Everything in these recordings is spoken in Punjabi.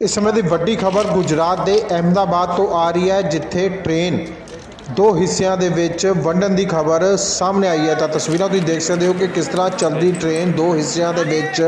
ਇਸ ਸਮੇਂ ਦੀ ਵੱਡੀ ਖਬਰ ਗੁਜਰਾਤ ਦੇ ਅਹਿਮਦਾਬਾਦ ਤੋਂ ਆ ਰਹੀ ਹੈ, ਜਿੱਥੇ ਟ੍ਰੇਨ ਦੋ ਹਿੱਸਿਆਂ ਦੇ ਵਿੱਚ ਵੰਡਣ ਦੀ ਖਬਰ ਸਾਹਮਣੇ ਆਈ ਹੈ। ਤਾਂ ਤਸਵੀਰਾਂ ਤੁਸੀਂ ਦੇਖ ਸਕਦੇ ਹੋ ਕਿ ਕਿਸ ਤਰ੍ਹਾਂ ਚੱਲਦੀ ਟ੍ਰੇਨ ਦੋ ਹਿੱਸਿਆਂ ਦੇ ਵਿੱਚ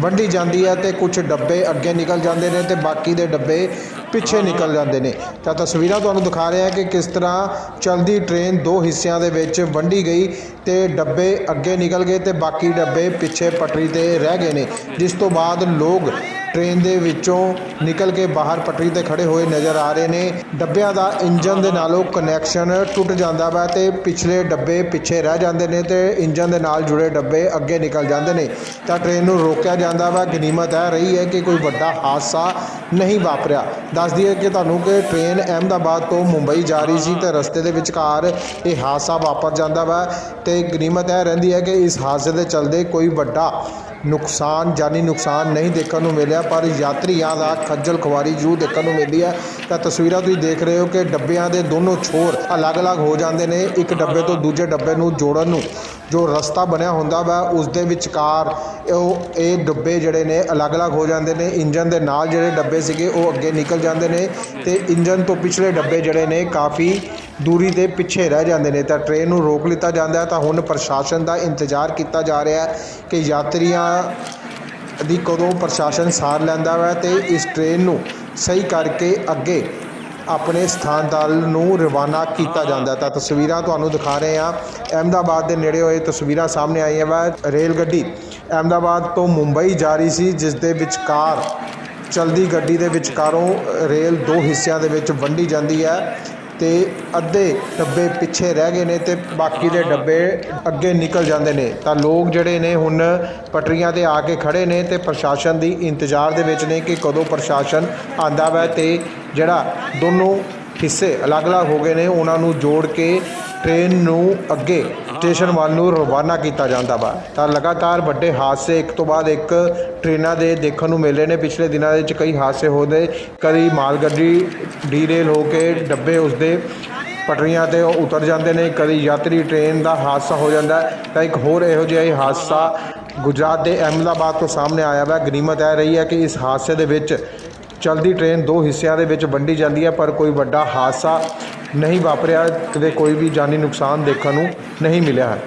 ਵੰਡੀ ਜਾਂਦੀ ਹੈ ਤੇ ਕੁਝ ਡੱਬੇ ਅੱਗੇ ਨਿਕਲ ਜਾਂਦੇ ਨੇ ਤੇ ਬਾਕੀ ਦੇ ਡੱਬੇ ਪਿੱਛੇ ਨਿਕਲ ਜਾਂਦੇ ਨੇ। ਤਾਂ ਤਸਵੀਰਾਂ ਤੁਹਾਨੂੰ ਦਿਖਾ ਰਿਹਾ ਹੈ ਕਿ ਕਿਸ ਤਰ੍ਹਾਂ ਚੱਲਦੀ ਟ੍ਰੇਨ ਦੋ ਹਿੱਸਿਆਂ ਦੇ ਵਿੱਚ ਵੰਡੀ ਗਈ ਤੇ ਡੱਬੇ ਅੱਗੇ ਨਿਕਲ ਗਏ ਤੇ ਬਾਕੀ ਡੱਬੇ ਪਿੱਛੇ ਪਟਰੀ ਤੇ ਰਹਿ ਗਏ ਨੇ, ਜਿਸ ਤੋਂ ਬਾਅਦ ਲੋਕ ਟ੍ਰੇਨ ਦੇ ਵਿੱਚੋਂ ਨਿਕਲ ਕੇ ਬਾਹਰ ਪਟਰੀ ਤੇ ਖੜੇ ਹੋਏ ਨਜ਼ਰ ਆ ਰਹੇ ਨੇ। ਡੱਬਿਆਂ ਦਾ ਇੰਜਨ ਦੇ ਨਾਲੋਂ ਕਨੈਕਸ਼ਨ ਟੁੱਟ ਜਾਂਦਾ ਵਾ ਤੇ ਪਿਛਲੇ ਡੱਬੇ ਪਿੱਛੇ ਰਹਿ ਜਾਂਦੇ ਨੇ ਤੇ ਇੰਜਨ ਦੇ ਨਾਲ ਜੁੜੇ ਡੱਬੇ ਅੱਗੇ ਨਿਕਲ ਜਾਂਦੇ ਨੇ। ਤਾਂ ਟ੍ਰੇਨ ਨੂੰ ਰੋਕਿਆ ਜਾਂਦਾ ਵਾ। ਗਨੀਮਤ ਹੈ ਰਹੀ ਹੈ ਕਿ ਕੋਈ ਵੱਡਾ ਹਾਦਸਾ ਨਹੀਂ ਵਾਪਰਿਆ। ਦੱਸ ਦਈਏ ਕਿ ਤੁਹਾਨੂੰ ਕਿ ਟ੍ਰੇਨ ਅਹਿਮਦਾਬਾਦ ਤੋਂ ਮੁੰਬਈ ਜਾ ਰਹੀ ਸੀ ਤੇ ਰਸਤੇ ਦੇ ਵਿਚਕਾਰ ਇਹ ਹਾਦਸਾ ਵਾਪਰ ਜਾਂਦਾ ਵਾ ਤੇ ਗਨੀਮਤ ਇਹ ਰਹਿੰਦੀ ਹੈ ਕਿ ਇਸ ਹਾਦਸੇ ਦੇ ਚਲਦੇ ਕੋਈ ਵੱਡਾ ਨੁਕਸਾਨ, ਜਾਨੀ ਨੁਕਸਾਨ ਨਹੀਂ ਦੇਖਣ ਨੂੰ ਮਿਲਿਆ, ਪਰ ਯਾਤਰੀਆਂ ਦਾ ਖੱਜਲ ਖੁਆਰੀ ਜ਼ਰੂਰ ਦੇਖਣ ਨੂੰ ਮਿਲਦੀ ਹੈ। ਤਾਂ ਤਸਵੀਰਾਂ ਤੁਸੀਂ ਦੇਖ ਰਹੇ ਹੋ ਕਿ ਡੱਬਿਆਂ ਦੇ ਦੋਨੋਂ ਛੋਰ ਅਲੱਗ-ਅਲੱਗ ਹੋ ਜਾਂਦੇ ਨੇ, ਇੱਕ ਡੱਬੇ ਤੋਂ ਦੂਜੇ ਡੱਬੇ ਨੂੰ ਜੋੜਨ ਨੂੰ। ਜੋ ਰਸਤਾ ਬਣਿਆ ਹੁੰਦਾ ਵਾ, ਉਸ ਦੇ ਵਿਚਕਾਰ ਉਹ, ਇਹ ਡੱਬੇ ਜਿਹੜੇ ਨੇ ਅਲੱਗ-ਅਲੱਗ ਹੋ ਜਾਂਦੇ ਨੇ ਇੰਜਨ ਦੇ ਨਾਲ ਜਿਹੜੇ ਡੱਬੇ ਸੀਗੇ, ਉਹ ਅੱਗੇ ਨਿਕਲ ਜਾਂਦੇ ਨੇ ਤੇ ਇੰਜਨ ਤੋਂ ਪਿਛਲੇ ਡੱਬੇ ਜਿਹੜੇ ਨੇ ਕਾਫੀ ਦੂਰੀ ਦੇ ਪਿੱਛੇ ਰਹਿ ਜਾਂਦੇ ਨੇ। ਤਾਂ ਟ੍ਰੇਨ ਨੂੰ ਰੋਕ ਲਿੱਤਾ ਜਾਂਦਾ ਹੈ। ਤਾਂ ਹੁਣ ਪ੍ਰਸ਼ਾਸਨ ਦਾ ਇੰਤਜ਼ਾਰ ਕੀਤਾ ਜਾ ਰਿਹਾ ਹੈ ਕਿ ਯਾਤਰੀਆਂ ਦੀ ਕਦੋਂ ਪ੍ਰਸ਼ਾਸਨ ਸਾਰ ਲੈਂਦਾ ਵਾ ਤੇ ਇਸ ਟ੍ਰੇਨ ਨੂੰ ਸਹੀ ਕਰਕੇ ਅੱਗੇ ਆਪਣੇ ਸਥਾਨ ਤਲ ਨੂੰ ਰਵਾਨਾ ਕੀਤਾ ਜਾਂਦਾ ਤਾਂ ਤਸਵੀਰਾਂ ਤੁਹਾਨੂੰ ਦਿਖਾ ਰਹੇ ਹਾਂ। ਅਹਿਮਦਾਬਾਦ ਦੇ ਨੇੜੇ ਹੋਏ ਤਸਵੀਰਾਂ ਸਾਹਮਣੇ ਆਈਆਂ ਵਾ। ਰੇਲ ਗੱਡੀ ਅਹਿਮਦਾਬਾਦ ਤੋਂ ਮੁੰਬਈ ਜਾ ਰਹੀ ਸੀ, ਜਿਸ ਦੇ ਵਿਚਕਾਰ ਚਲਦੀ ਗੱਡੀ ਦੇ ਵਿਚਕਾਰੋਂ ਰੇਲ ਦੋ ਹਿੱਸਿਆਂ ਦੇ ਵਿੱਚ ਵੰਡੀ ਜਾਂਦੀ ਹੈ ਤੇ ਅੱਧੇ ਡੱਬੇ ਪਿੱਛੇ ਰਹਿ ਗਏ ਨੇ ਤੇ ਬਾਕੀ ਦੇ ਡੱਬੇ ਅੱਗੇ ਨਿਕਲ ਜਾਂਦੇ ਨੇ। ਤਾਂ ਲੋਕ ਜਿਹੜੇ ਨੇ ਹੁਣ ਪਟਰੀਆਂ ਤੇ ਆ ਕੇ ਖੜੇ ਨੇ ਤੇ ਪ੍ਰਸ਼ਾਸਨ ਦੀ ਇੰਤਜ਼ਾਰ ਦੇ ਵਿੱਚ ਨੇ ਕਿ ਕਦੋਂ ਪ੍ਰਸ਼ਾਸਨ ਆਂਦਾ ਵੈ ਤੇ ਜਿਹੜਾ ਦੋਨੋਂ ਹਿੱਸੇ ਅਲੱਗ-ਅਲੱਗ ਹੋ ਗਏ ਨੇ, ਉਹਨਾਂ ਨੂੰ ਜੋੜ ਕੇ ਟ੍ਰੇਨ ਨੂੰ ਅੱਗੇ ਸਟੇਸ਼ਨ ਵੱਲ ਨੂੰ ਰਵਾਨਾ ਕੀਤਾ ਜਾਂਦਾ ਵਾ। ਤਾਂ ਲਗਾਤਾਰ ਵੱਡੇ ਹਾਦਸੇ, ਇੱਕ ਤੋਂ ਬਾਅਦ ਇੱਕ ਟ੍ਰੇਨਾਂ ਦੇ ਦੇਖਣ ਨੂੰ ਮਿਲੇ ਨੇ। ਪਿਛਲੇ ਦਿਨਾਂ ਦੇ ਵਿੱਚ ਕਈ ਹਾਦਸੇ ਹੋਦੇ ਕਦੀ ਮਾਲ ਗੱਡੀ ਡੀਰੇਲ ਹੋ ਕੇ ਡੱਬੇ ਉਸਦੇ ਪਟਰੀਆਂ ਤੇ ਉਤਰ ਜਾਂਦੇ ਨੇ। ਕਦੀ ਯਾਤਰੀ ਟ੍ਰੇਨ ਦਾ ਹਾਦਸਾ ਹੋ ਜਾਂਦਾ ਤਾਂ ਇੱਕ ਹੋਰ ਇਹੋ ਜਿਹਾ ਹੀ ਹਾਦਸਾ ਗੁਜਰਾਤ ਦੇ ਅਹਿਮਦਾਬਾਦ ਤੋਂ ਸਾਹਮਣੇ ਆਇਆ ਵਾ। ਗਨੀਮਤ ਇਹ ਰਹੀ ਹੈ ਕਿ ਇਸ ਹਾਦਸੇ ਦੇ ਵਿੱਚ ਚਲਦੀ ਟ੍ਰੇਨ ਦੋ ਹਿੱਸਿਆਂ ਦੇ ਵਿੱਚ ਵੰਡੀ ਜਾਂਦੀ ਹੈ, ਪਰ ਕੋਈ ਵੱਡਾ ਹਾਦਸਾ ਨਹੀਂ ਵਾਪਰਿਆ ਕਦੇ ਕੋਈ ਵੀ ਜਾਨੀ ਨੁਕਸਾਨ ਦੇਖਣ ਨੂੰ ਨਹੀਂ ਮਿਲਿਆ ਹੈ।